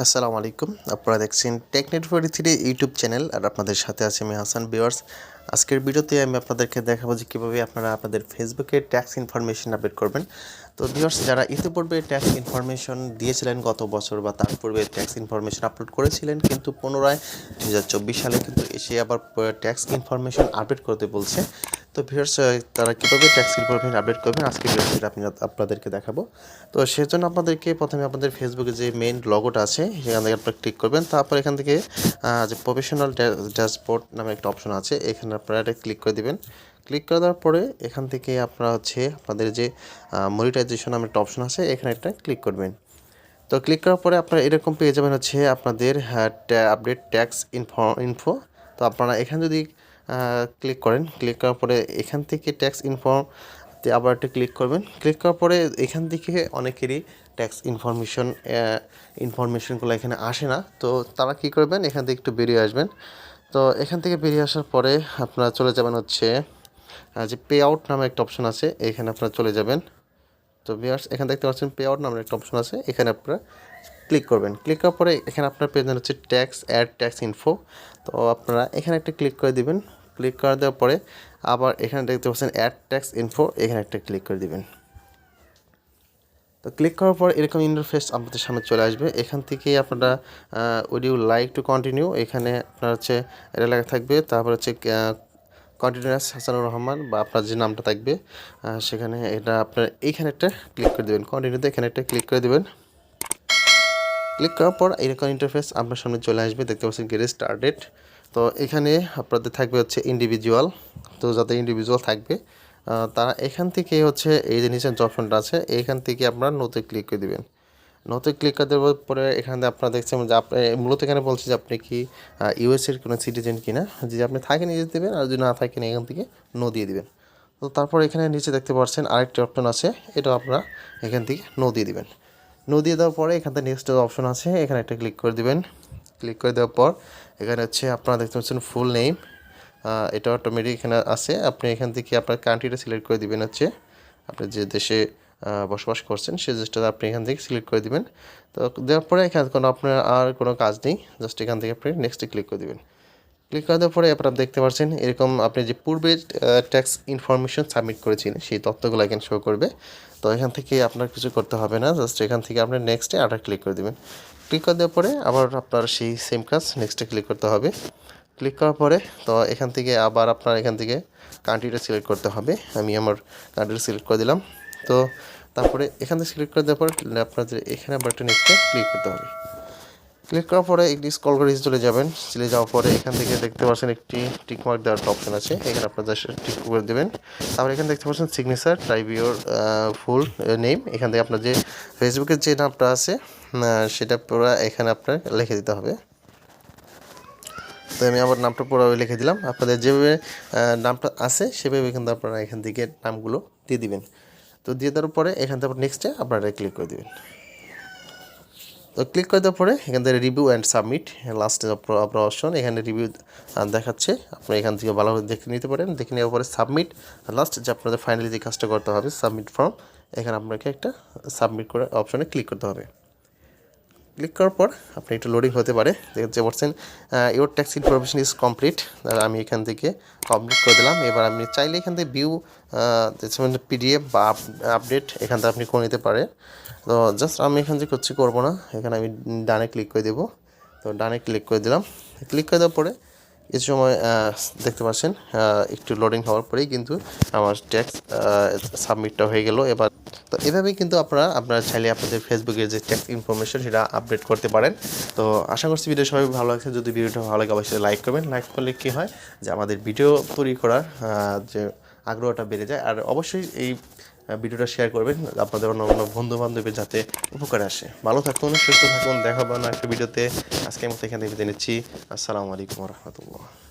আসসালামু আলাইকুম। আপনারা দেখছেন Technet forty three YouTube channel আর আপনাদের সাথে আছে আমি হাসান বিওয়ার্স আজকের ভিডিওতে আমি আপনাদেরকে দেখাবো যে কীভাবে আপনারা আপনাদের ফেসবুকে ট্যাক্স ইনফরমেশন আপডেট করবেন। তো ভিউয়ার্স, যারা ইতিপূর্বে ট্যাক্স ইনফরমেশন দিয়েছিলেন গত বছর বা তার পূর্বে ট্যাক্স ইনফরমেশন আপলোড করেছিলেন, কিন্তু পুনরায় দু হাজার চব্বিশ সালে কিন্তু এসে আবার ট্যাক্স ইনফরমেশন আপডেট করতে বলছে। তো ভিউয়ার্স তারা কীভাবে ট্যাক্স ইনফরমেশন আপডেট করবেন? আজকে ভিডিওতে আপনি আপনাদেরকে দেখাবো। তো সেজন্য আপনাদেরকে প্রথমে আপনাদের ফেসবুকে যে মেইন লগোটা আছে, সেখান থেকে আপনারা ক্লিক করবেন। তারপর এখান থেকে যে প্রফেশনাল ড্যাশবোর্ড নামে একটা অপশন আছে, এখানে আপনারা এটা ক্লিক করে দিবেন। ক্লিক করে দেওয়ার পরে এখান থেকে আপনারা হচ্ছে আপনাদের যে মনিটাইজেশন নামে একটা অপশন আছে, এখানে একটা ক্লিক করবেন। তো ক্লিক করার পরে আপনারা এরকম পেয়ে যাবেন হচ্ছে আপনাদের আপডেট ট্যাক্স ইনফো ইনফো তো আপনারা এখানে যদি ক্লিক করেন। ক্লিক করার পরে এখান থেকে ট্যাক্স ইনফর্ম আবার একটা ক্লিক করবেন। ক্লিক করার পরে এখান থেকে অনেকেরই ট্যাক্স ইনফরমেশন ইনফরমেশনগুলো এখানে আসে না। তো তারা কি করবেন? এখান থেকে একটু বেরিয়ে আসবেন। তো এখান থেকে বেরিয়ে আসার পরে আপনারা চলে যাবেন হচ্ছে যে পে আউট নামে একটা অপশন আছে, এখানে আপনারা চলে যাবেন। তো ভিউয়ার্স এখানে দেখতে পাচ্ছেন পে আউট নামের একটা অপশন আছে। এখানে আপনারা ক্লিক করবেন। ক্লিক করার পরে এখানে আপনার পেয়ে হচ্ছে ট্যাক্স, অ্যাড ট্যাক্স ইনফো। তো আপনারা এখানে একটা ক্লিক করে দিবেন। ক্লিক করে দেওয়ার পরে আবার এখানে দেখতে পাচ্ছেন অ্যাড ট্যাক্স ইনফো, এখানে একটা ক্লিক করে দিবেন। তো ক্লিক করার পর এরকম ইন্টারফেস আপনাদের সামনে চলে আসবে। এখান থেকে আপনারা would you like to continue এখানে আপনার হচ্ছে এটা লেখা থাকবে। তারপর হচ্ছে কন্টিনিউয়াস হাসানুর রহমান বা আপনার যে নামটা থাকবে সেখানে এটা আপনার এইখানে একটা ক্লিক করে দেবেন। কন্টিনিউতে এখানে একটা ক্লিক করে দেবেন। ক্লিক করার পর এরকম ইন্টারফেস আপনার সামনে চলে আসবে, দেখতে পাচ্ছেন গেট স্টার্টেড তো এখানে আপনাদের থাকবে হচ্ছে ইন্ডিভিজুয়াল তো যাতে ইন্ডিভিজুয়াল থাকবে তারা এখান থেকে হচ্ছে এই যে নিচের যে অপশনটা আছে এইখান থেকে আপনারা নোতে ক্লিক করে দিবেন। নোতে ক্লিক করে দেওয়ার পরে এখানে আপনারা দেখছেন যে আপনি মূলত এখানে বলছে যে আপনি কি ইউএসের কোনো সিটিজেন কিনা যদি আপনি থাকেন ইউএস দেবেন আর যদি না থাকেন এখান থেকে নো দিয়ে দিবেন। তো তারপর এখানে নিচে দেখতে পাচ্ছেন আরেকটি অপশন আছে এটা আপনারা এখান থেকে নো দিয়ে দিবেন। নো দিয়ে দেওয়ার পরে এখান থেকে নেক্সট অপশন আছে, এখানে একটা ক্লিক করে দিবেন। ক্লিক করে দেওয়ার পর, এখানে হচ্ছে আপনারা দেখতে পাচ্ছেন ফুল নেম এটা অটোমেটিক এখানে আছে। আপনি এখান থেকে আপনার কান্ট্রিটা সিলেক্ট করে দিবেন হচ্ছে। আপনি যে দেশে বসবাস করছেন সেই দেশটা আপনি এখান থেকে সিলেক্ট করে দিবেন। তো দেওয়ার পরে এখানে কোনো আপনার আর কোনো কাজ নেই। জাস্ট এখান থেকে আপনি নেক্সটে ক্লিক করে দিবেন। ক্লিক করার পরে আপনারা দেখতে পাচ্ছেন এরকম আপনি যে পূর্বে ট্যাক্স ইনফরমেশন সাবমিট করেছিলেন, সেই তথ্যগুলো এখানে শো করবে। তো এখান থেকে আপনার কিছু করতে হবে না জাস্ট এখান থেকে আপনি নেক্সটে আবার ক্লিক করে দেবেন। ক্লিক করে দেওয়ার পরে আবার আপনার সেই সেম কাজ নেক্সটে ক্লিক করতে হবে। ক্লিক করার পরে তো এখান থেকে আবার আপনার এখান থেকে কান্ট্রিটা সিলেক্ট করতে হবে। আমি আমার কান্ট্রিটা সিলেক্ট করে দিলাম। তো তারপরে এখান থেকে সিলেক্ট করে দেওয়ার পরে আপনাদের এখানে আবার একটা ক্লিক করতে হবে। ক্লিক করার পরে একটি স্কল করে চলে যাবেন। চলে যাওয়ার পরে এখান থেকে দেখতে পাচ্ছেন একটি টিকমার্ক দেওয়ার একটা অপশন আছে। এখানে আপনাদের টিক করে দেবেন। তারপরে এখানে দেখতে পাচ্ছেন signature type your full name এখান থেকে আপনার যে ফেসবুকের যে নামটা আছে সেটা পুরো এখানে আপনার লিখে দিতে হবে। তো আমি আবার নামটা পুরো লিখে দিলাম। আপনাদের যেভাবে নামটা আছে, সেভাবে কিন্তু আপনারা এখান থেকে নামগুলো দিয়ে দিবেন। তো দিয়ে দেওয়ার পরে এখান থেকে আপনার নেক্সটে আপনারা ক্লিক করে দেবেন। তো ক্লিক করে দেওয়ার পরে এখান থেকে রিভিউ অ্যান্ড সাবমিট লাস্টে আপনার অপশন এখানে রিভিউ দেখাচ্ছে। আপনি এখান থেকে ভালোভাবে দেখে নিতে পারেন। দেখে নেওয়ার পরে সাবমিট লাস্ট যে আপনাদের ফাইনালি যে কাজটা করতে হবে সাবমিট ফর্ম এখানে আপনাকে একটা সাবমিট করে অপশনে ক্লিক করতে হবে। ক্লিক করার পর আপনি একটু লোডিং হতে পারে। দেখতে পাচ্ছেন your tax information is complete আমি এখান থেকে কমপ্লিট করে দিলাম। এবার আপনি চাইলে এখান থেকে ভিউ পিডিএফ বা আপডেট এখান থেকে আপনি করে নিতে পারেন। তো জাস্ট আমি এখান থেকে করছি করব না। এখানে আমি ডানে ক্লিক করে দেবো। তো ডানে ক্লিক করে দিলাম। ক্লিক করে দেওয়ার পরে কিছু সময় দেখতে পাচ্ছেন একটু লোডিং হওয়ার পরেই কিন্তু আমার ট্যাক্স সাবমিটটা হয়ে গেল। এবার, তো এভাবেই কিন্তু আপনারা আপনারা চাইলে আপনাদের ফেসবুকের যে ট্যাক্স ইনফরমেশন সেটা আপডেট করতে পারেন। তো আশা করছি ভিডিও সবাই ভালো লাগছে। যদি ভিডিওটা ভালো লাগে, অবশ্যই লাইক করবেন। লাইক করলে কী হয় যে আমাদের ভিডিও তৈরি করার যে আগ্রহটা বেড়ে যায়। আর অবশ্যই এই ভিডিওটা শেয়ার করবেন। আপনাদের অন্য অন্য বন্ধু বান্ধবের যাতে উপকারে আসে। ভালো থাকুন, সুস্থ থাকুন দেখাবো না একটা ভিডিওতে। আজকে মতো এখান থেকে বিদায় নিচ্ছি। আসসালামু আলাইকুম রহমতুল্লাহ।